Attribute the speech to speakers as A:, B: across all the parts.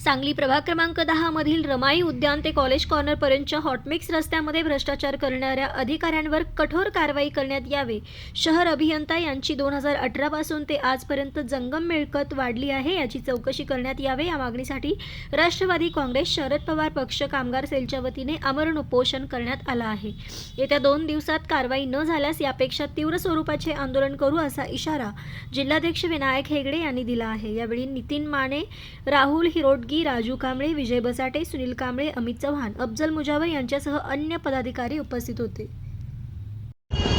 A: सांगली प्रभाग क्रमांक दहा मधील रमाई उद्यान ते कॉलेज कॉर्नर पर्यंतच्या हॉटमिक्स रस्त्यामध्ये भ्रष्टाचार करणाऱ्या अधिकाऱ्यांवर कठोर कारवाई करण्यात यावे. शहर अभियंता यांची दोन हजार अठरा पासून ते आजपर्यंत जंगम मिळकत वाढली आहे याची चौकशी करण्यात यावे या मागणीसाठी राष्ट्रवादी काँग्रेस शरद पवार पक्ष कामगार सेलच्या वतीने आमरण उपोषण करण्यात आलं आहे. येत्या दोन दिवसात कारवाई न झाल्यास यापेक्षा तीव्र स्वरूपाचे आंदोलन करू असा इशारा जिल्हाध्यक्ष विनायक हेगडे यांनी दिला आहे. यावेळी नितीन माने राहुल हिरोड हिरोडगी राजू कांबळे विजय बसाटे सुनील कांबळे अमित चव्हाण अफजल मुजावर यांच्यासह अन्य पदाधिकारी उपस्थित होते.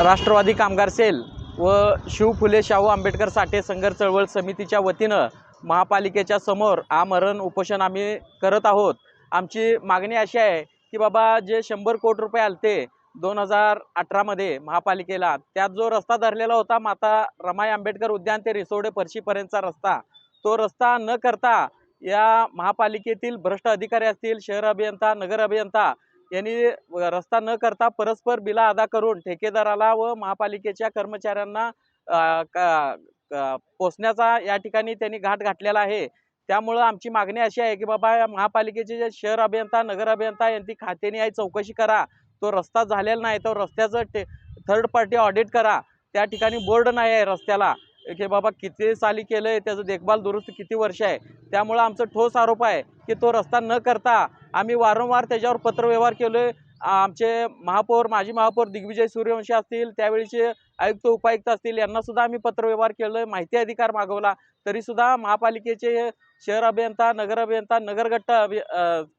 B: राष्ट्रवादी कामगार सेल व शिव फुले शाहू आंबेडकर साठे संघर्ष चळवळ समितीच्या वतीनं महापालिकेच्या समोर आमरण उपोषण आम्ही करत आहोत. आमची मागणी अशी आहे की बाबा जे शंभर कोटी रुपये आलते दोन हजार अठरामध्ये महापालिकेला त्यात जो रस्ता धरलेला होता माता रमाई आंबेडकर उद्यान ते रिसोडे पर्शीपर्यंतचा रस्ता तो रस्ता न करता या महापालिकेतील भ्रष्ट अधिकारी असतील शहर अभियंता नगर अभियंता यांनी रस्ता न करता परस्पर बिला अदा करून ठेकेदाराला व महापालिकेच्या कर्मचाऱ्यांना पोचण्याचा या ठिकाणी त्यांनी घाट घातलेला आहे. त्यामुळं आमची मागणी अशी आहे की बाबा या महापालिकेचे जे शहर अभियंता नगर अभियंता यांची खात्याने आहे चौकशी करा. तो रस्ता झालेला नाही तो रस्त्याचं टे थर्ड पार्टी ऑडिट करा. त्या ठिकाणी बोर्ड नाही आहे रस्त्याला. की बाबा किती साली केलं आहे त्याचं देखभाल दुरुस्त किती वर्ष आहे? त्यामुळं आमचं ठोस आरोप आहे की तो रस्ता न करता आम्ही वारंवार त्याच्यावर पत्रव्यवहार केलो आहे आमचे महापौर माजी महापौर दिग्विजय सूर्यवंशी असतील त्यावेळीचे आयुक्त उपायुक्त असतील यांनासुद्धा आम्ही पत्रव्यवहार केलं आहे माहिती अधिकार मागवला. तरीसुद्धा महापालिकेचे शहर अभियंता नगर अभियंता नगरगट्ट अभि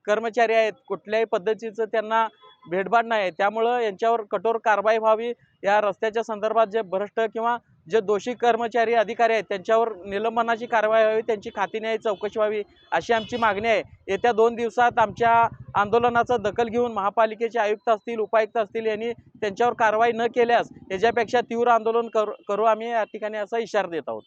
B: कर्मचारी आहेत. कुठल्याही पद्धतीचं त्यांना भेटभाड नाही. आहे त्यामुळं यांच्यावर कठोर कारवाई व्हावी. या रस्त्याच्या संदर्भात जे भ्रष्ट किंवा जे दोषी कर्मचारी अधिकारी आहेत त्यांच्यावर निलंबनाची कारवाई व्हावी त्यांची खातीन्यायी चौकशी व्हावी अशी आमची मागणी आहे. येत्या दोन दिवसात आमच्या आंदोलनाचा दखल घेऊन महापालिकेचे आयुक्त असतील उपायुक्त असतील यांनी त्यांच्यावर कारवाई न केल्यास याच्यापेक्षा तीव्र आंदोलन करू करू आम्ही या ठिकाणी असा इशारा देत आहोत.